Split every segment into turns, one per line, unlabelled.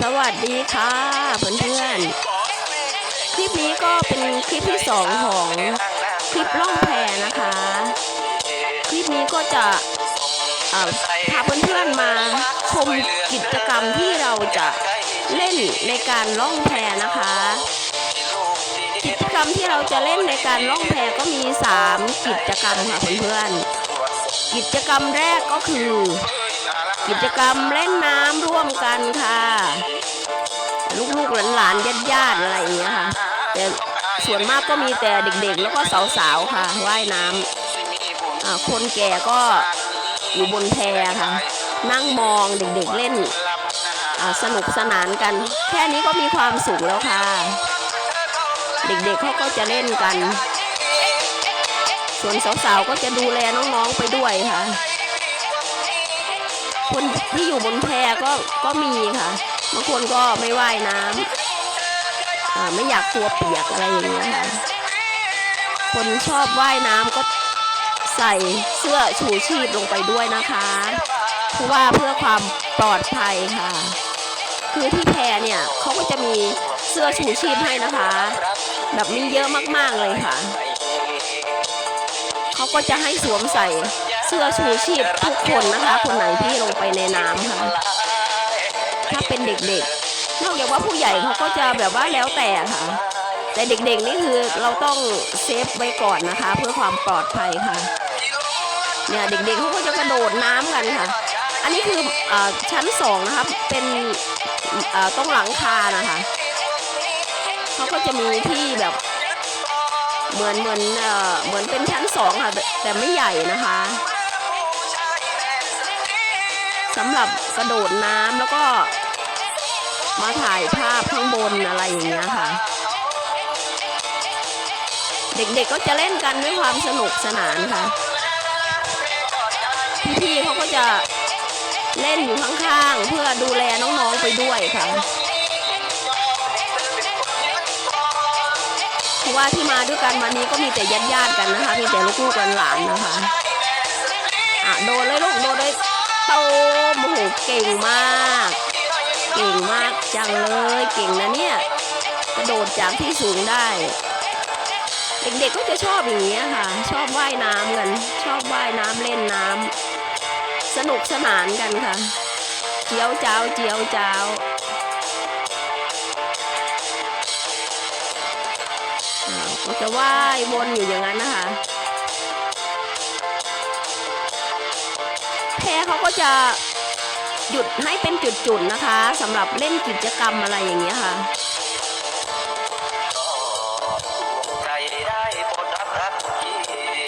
สวัสดีค่ะเพื่อนๆ คลิปนี้ก็เป็นคลิปที่สองของคลิปล่องแพนะคะ คลิปนี้ก็จะพาเพื่อนๆมาชมกิจกรรมที่เราจะเล่นในการล่องแพนะคะ กิจกรรมที่เราจะเล่นในการล่องแพก็มี 3 กิจกรรมค่ะเพื่อนๆ กิจกรรมแรกก็คือ กิจกรรมเล่นน้ำร่วมกันค่ะ หลานๆญาติๆอะไรอย่างเงี้ยค่ะ แต่ส่วนมากก็มีแต่เด็กๆ แล้วก็สาวๆค่ะว่ายน้ำอ่าคนแก่ก็อยู่บนแพค่ะ นั่งมองเด็กๆเล่นอ่าสนุกสนานกัน แค่นี้ก็มีความสุขแล้วค่ะ เด็กๆเขาก็จะเล่นกัน ส่วนสาวๆก็จะดูแลน้องๆไปด้วยค่ะ คนที่อยู่บนแพก็ก็มีค่ะ บางคนก็ไม่ว่ายน้ำอ่าไม่อยากตัวเปียกอะไรอย่างเงี้ยค่ะคนชอบว่ายน้ำก็ใส่เสื้อชูชีพลงไปด้วยนะคะเพราะว่าเพื่อความปลอดภัยค่ะ คือที่แพเนี่ยเขาก็จะมีเสื้อชูชีพให้นะคะ แบบมีเยอะมากๆเลยค่ะเขาก็จะให้สวมใส่เสื้อชูชีพทุกคนนะคะ คนไหนที่ลงไปในน้ำค่ะ ถ้าเป็นเด็กๆ นอกจากว่าผู้ใหญ่เขาก็จะแบบว่าแล้วแต่ค่ะ แต่เด็กๆนี่คือเราต้องเซฟไว้ก่อนนะคะ เพื่อความปลอดภัยค่ะ เนี่ยเด็กๆเขาก็จะกระโดดน้ำกันค่ะ อันนี้คืออชั้นสองนะคะเป็นต้องหลังคานะคะเขาก็จะมีที่แบบเหมือนเหมือนเหมือนเป็นชั้นสองค่ะ แต่ไม่ใหญ่นะคะสำหรับกระโดดน้ำแล้วก็ มาถ่ายภาพข้างบนอะไรอย่างเงี้ยค่ะ เด็กๆก็จะเล่นกันด้วยความสนุกสนานค่ะ พี่ๆเขาก็จะเล่นอยู่ข้างๆ เพื่อดูแลน้องๆไปด้วยค่ะเพราะว่าที่มาด้วยกันวันนี้ก็มีแต่ญาติๆกันนะคะ มีแต่ลูกๆหลานนะคะอะโดนเลยลูกโดนเลยโตมโอ้โหเก่งมาก เก่งมากจังเลยเก่งนะเนี่ยกระโดดจากที่สูงได้ เด็กๆก็จะชอบอย่างนี้ค่ะ ชอบว่ายน้ำกัน ชอบว่ายน้ำเล่นน้ำสนุกสนานกันค่ะ เจียวเจ้าเจียวเจ้าอ่าก็จะว่ายวนอยู่อย่างนั้นนะคะแพเขาก็จะ หยุดให้เป็นจุดๆนะคะสำหรับเล่นกิจกรรมอะไรอย่างเงี้ยค่ะ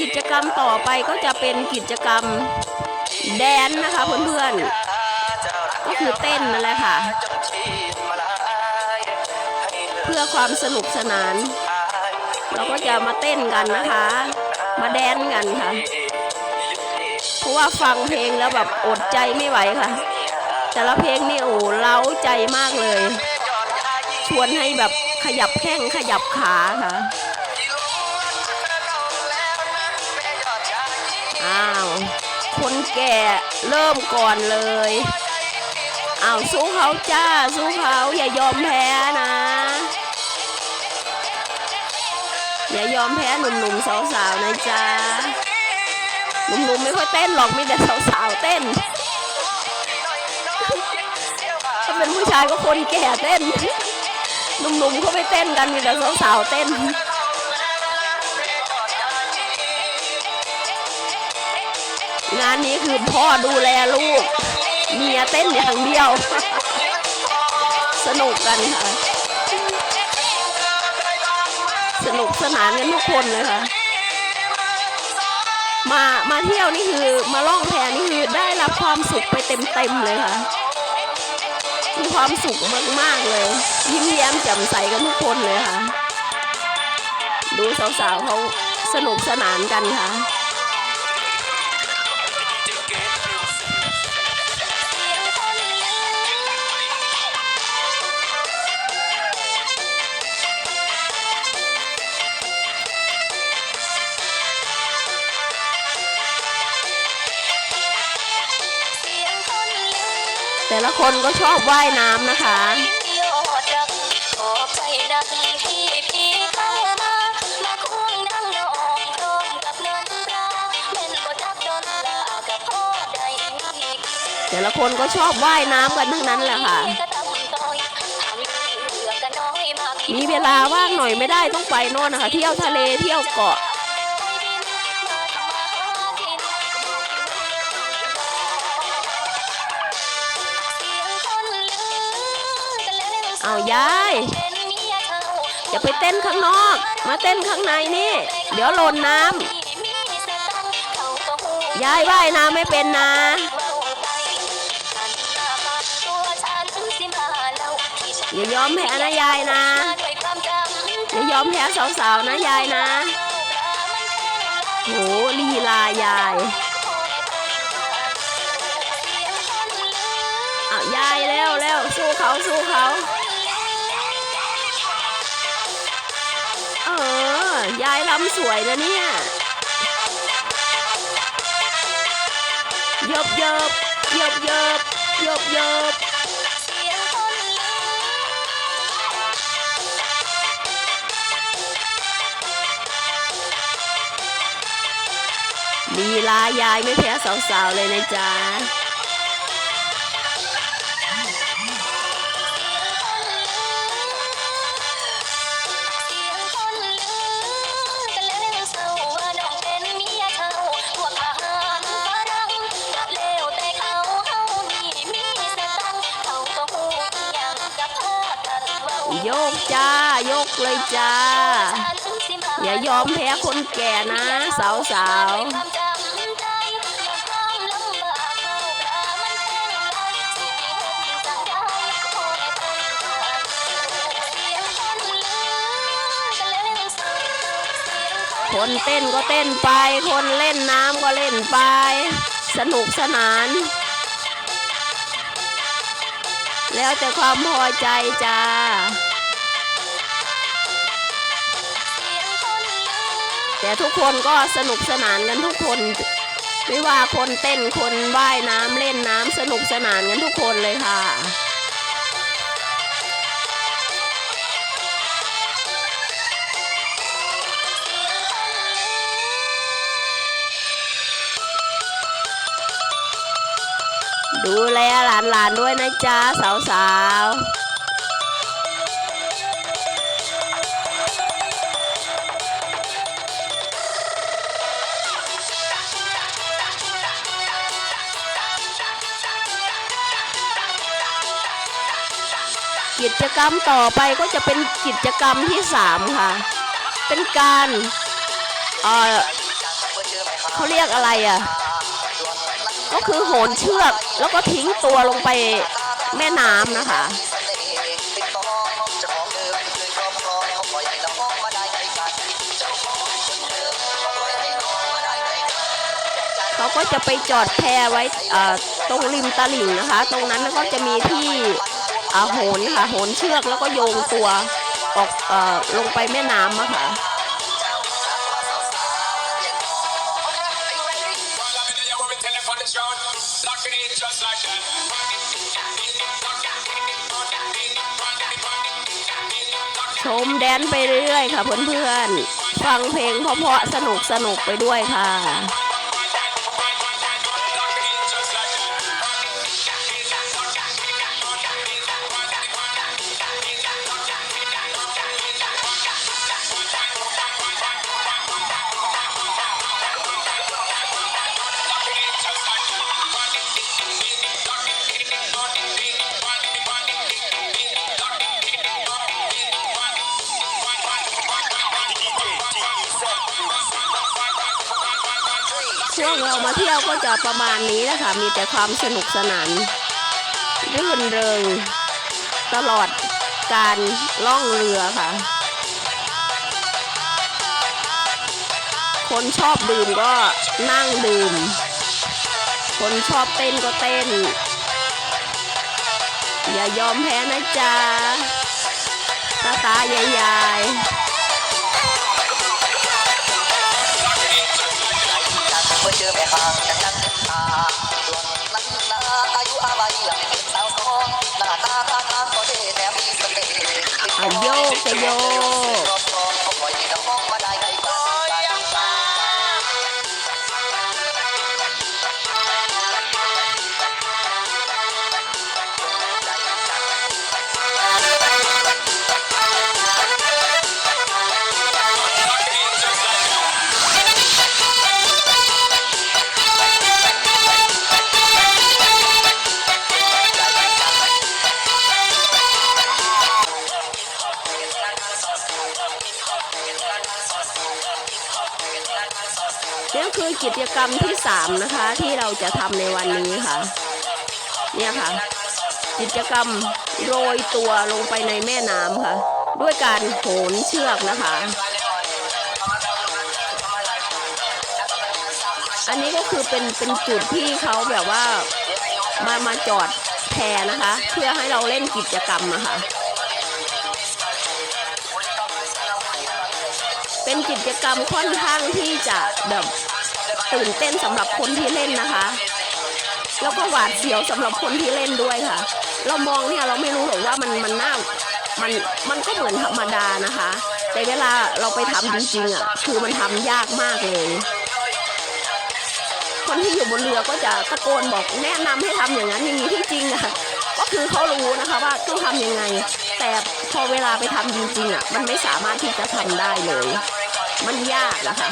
กิจกรรมต่อไปก็จะเป็นกิจกรรมแดนนะคะเพื่อนๆก็คือเต้นนั่นแหละค่ะ เพื่อความสนุกสนาน เราก็จะมาเต้นกันนะคะ มาแดนกันค่ะ เพราะว่าฟังเพลงแล้วแบบอดใจไม่ไหวค่ะ แต่ละเพลงนี่โอ้เล้าใจมากเลย ชวนให้แบบขยับแข้งขยับขาค่ะ อ้าว คนแก่เริ่มก่อนเลย อ้าว สู้เขาจ้า สู้เขาอย่ายอมแพ้นะ อย่ายอมแพ้หนุ่มๆสาวๆนะจ๊ะหนุ่มๆไม่ค่อยเต้นหรอกมีแต่สาวๆเต้น เป็นผู้ชายก็คนแก่เต้น หนุ่มๆเขาไม่เต้นกันมีแต่สาวๆเต้นงานนี้คือพ่อดูแลลูก เมียเต้นอย่างเดียว สนุกกันค่ะ สนุกสนานกันทุกคนเลยค่ะ มามาเที่ยวนี่คือมาล่องแพนี่คือได้รับความสุขไปเต็มๆเลยค่ะ มีความสุขมากๆเลย ยิ้มแย้มแจ่มใสกันทุกคนเลยค่ะ ดูสาวๆเขาสนุกสนานกันค่ะ ละคนก็ชอบว่ายน้ำนะคะ
ยอดรักขอบใจนักที่พี่เข้ามามาควแต่
ละคนก็ชอบว่ายน้ำกันทั้งนั้นแหละค่ะ
มี
เวลาว่างหน่อยไม่ได้ต้องไปโน่นนะคะ เที่ยวทะเลเที่ยวเกาะ ยาย อย่าไปเต้นข้างนอก มาเต้นข้างในนี่ เดี๋ยวหล่นน้ำยายว่ายน้ำไม่เป็นนะอย่ายอมแพ้นะยายนะ อย่ายอมแพ้สาวๆนะยายนะโหลีลายายอะยายเร็วเร็วสู้เขาสู้เขา ยายลำสวยนะเนี่ยเยบเยบเยบเยบเยบเยบลีลายายไม่แพ้สาวๆเลยนะจ๊ะ ยกจ้ายกเลยจ้า อย่ายอมแพ้คนแก่นะ สาวสาวคนเต้นก็เต้นไป คนเล่นน้ำก็เล่นไป สนุกสนาน แล้วแต่ความพอใจจ้า แต่ทุกคนก็สนุกสนานกันทุกคน ไม่ว่าคนเต้นคนว่ายน้ำเล่นน้ำสนุกสนานกันทุกคนเลยค่ะดูแลหลานๆด้วยนะจ๊ะสาวๆ กิจกรรมต่อไปก็จะเป็นกิจกรรมที่สามค่ะ เป็นการเออเขาเรียกอะไรอะ ก็คือโหนเชือกแล้วก็ทิ้งตัวลงไปแม่น้ำนะคะเขาก็จะไปจอดแพไว้ตรงริมตลิ่งนะคะ ตรงนั้นก็จะมีที่ อาโหนค่ะโหนเชือกแล้วก็โยงตัวออกเออลงไปแม่น้ำอะค่ะชมแดนไปเรื่อยๆค่ะเพื่อนๆ ฟังเพลงเพราะๆสนุกสนุกๆไปด้วยค่ะ ช่วงเรามาเที่ยวก็จะประมาณนี้นะคะ มีแต่ความสนุกสนานรื่นเริงตลอดการล่องเรือค่ะ คนชอบดื่มก็นั่งดื่ม คนชอบเต้นก็เต้น อย่ายอมแพ้นะจ๊ะตาตายายย
บ่อเจอแม่ห่างกันตาดวงนั้นนาอายุอาวัยลัเป็นสาวส
องหน้าตาท่าทางก็
เท่แต่มีเส
น่ห์อ่ยกยอายใสามนะคะ ที่เราจะทำในวันนี้ค่ะ เนี่ยค่ะ กิจกรรมโรยตัวลงไปในแม่น้ำค่ะ ด้วยการโหนเชือกนะคะ อันนี้ก็คือเป็นเป็นจุดที่เขาแบบว่ามามาจอดแพนะคะ เพื่อให้เราเล่นกิจกรรมอะค่ะเป็นกิจกรรมค่อนข้างที่จะแบบ ตื่นเต้นสำหรับคนที่เล่นนะคะ แล้วก็หวาดเสียวสำหรับคนที่เล่นด้วยค่ะ เรามองเนี่ยเราไม่รู้หรอกว่ามันมันน่ามันมันก็เหมือนธรรมดานะคะ แต่เวลาเราไปทำจริงๆอะคือมันทำยากมากเลยคนที่อยู่บนเรือก็จะตะโกนบอกแนะนำให้ทำอย่างนั้นอย่างนี้ที่จริงอะก็คือเขารู้นะคะว่าต้องทำยังไง แต่พอเวลาไปทำจริงๆอะมันไม่สามารถที่จะทำได้เลย มันยากนะคะ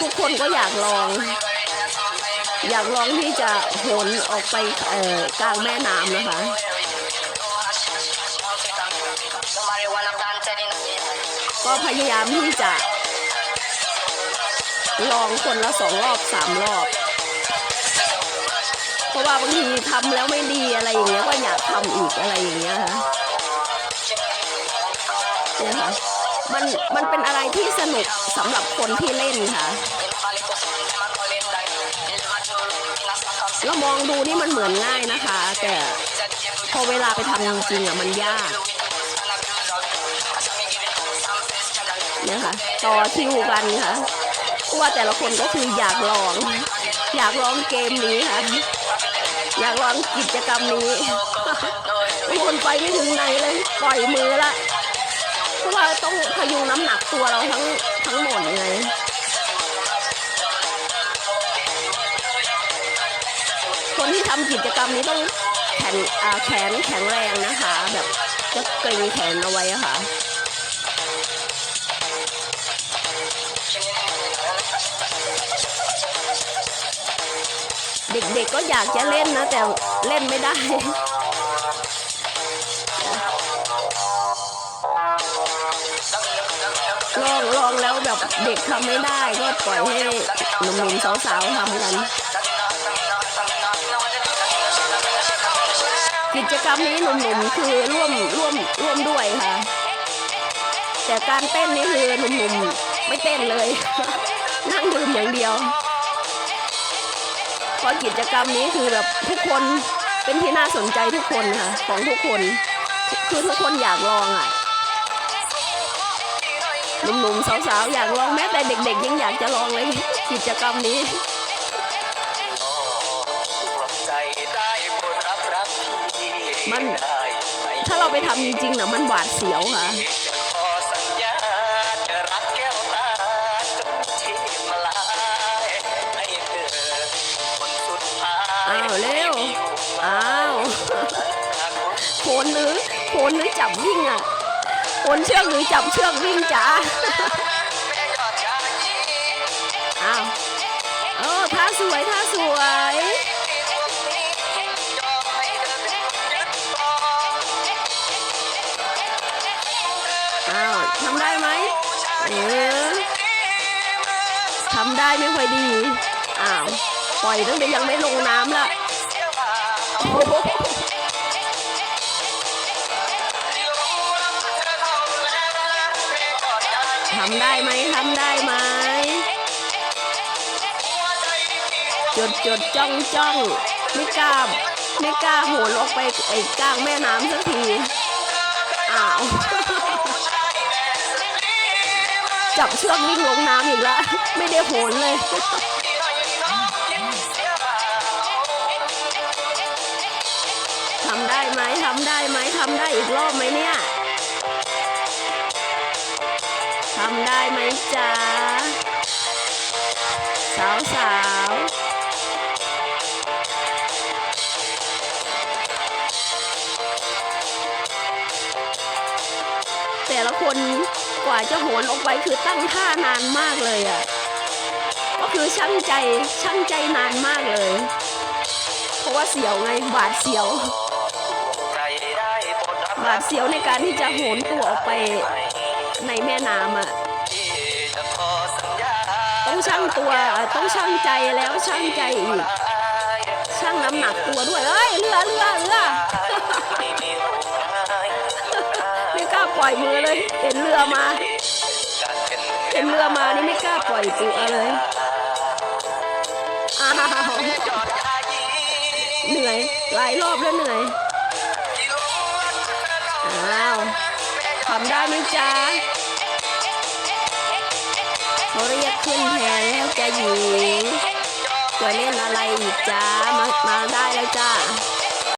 ทุกคนก็อยากลอง อยากลองที่จะโหนออกไปกลางแม่น้ำนะคะก็พยายามที่จะ ลองคนละสองรอบสามรอบ เพราะว่าบางทีทำแล้วไม่ดีอะไรอย่างเงี้ยก็อยากทำอีกอะไรอย่างเงี้ยค่ะเนี่ยค่ะ มันมันเป็นอะไรที่สนุกสำหรับคนที่เล่นค่ะ เรามองดูนี่มันเหมือนง่ายนะคะ แต่พอเวลาไปทำจริงๆอะมันยากเนี่ยค่ะต่อคิวกันค่ะเพราะว่าแต่ละคนก็คืออยากลอง อยากลองเกมนี้ค่ะ อยากลองกิจกรรมนี้ทุกคนไปไม่ถึงไหนเลย ปล่อยมือละ เพราะว่าต้องพยุงน้ำหนักตัวเราทั้งทั้งหมดไงคนที่ทำกิจกรรมนี้ต้องแขนอ่าแขนแข็งแรงนะคะ แบบจะเกรงแขนเอาไว้ะค่ะเด็กๆก็อยากจะเล่นนะ แต่เล่นไม่ได้ องแล้วแบบเด็กทำไม่ได้ก็ปล่อยให้หนุ่มๆสาวๆทำกัน กิจกรรมนี้หนุ่มๆคือร่วมร่วมร่วมด้วยค่ะ แต่การเต้นนี่คือหนุ่มๆไม่เต้นเลย นั่งดื่มอย่างเดียวเพราะกิจกรรมนี้คือแบบทุกคนเป็นที่น่าสนใจทุกคนค่ะ ของทุกคน คือทุกคนอยากลองอะ หนุ่มๆสาวๆอยากลองแม้แต่เด็กๆยังอยากจะลองเลยกิจกรรมนี้มันถ้าเราไปทำจริงๆนะมันหวาดเสียวค่ะอ้าวเร็วอ้าวโคนหรือโคนหรือจับวิ่งอะ นเชือกหรือจับเชือกวิ่งจ้าอ้าวโอ้ท่าสวยท่าสวยอ้าวทำได้ไหมเออทำได้ไม่ค่อยดี อ้าว ปล่อยตั้งแต่ยังไม่ลงน้ำละโอ้ จดจ้องจ้องไม่กล้าไม่กล้าโหนออกไปไอ้กลางแม่น้ำสักทีอ้าวจับเชือกวิ่งลงน้ำอีกแล้วไม่ได้โหนเลยทำได้ไหมทำได้ไหมทำได้อีกรอบไหมเนี่ยทำได้ไหมจ๊ะสาวสาว คนกว่าจะโหนออกไปคือตั้งท่านานมากเลยอะก็คือช่างใจช่างใจนานมากเลย เพราะว่าเสียวไงบาดเสียว บาดเสียวในการที่จะโหนตัวออกไปในแม่น้ำอะต้องช่างตัวต้องช่างใจแล้วช่างใจอีกช่างน้ำหนักตัวด้วยเอ้ยเรือเรือเรือไม่กล้าปล่อยมือเลย มาเห็นเรือมานี่ไม่กล้าปล่อยตัวเลยอ้าวเหนื่อยหลายรอบแล้วเหนื่อยอ้าวทำได้ไหมจ๊ะเขาเรียกขึ้นแพแล้วจะหญิงจะเล่นอะไรอีกจ้ามามาได้แล้วจ้า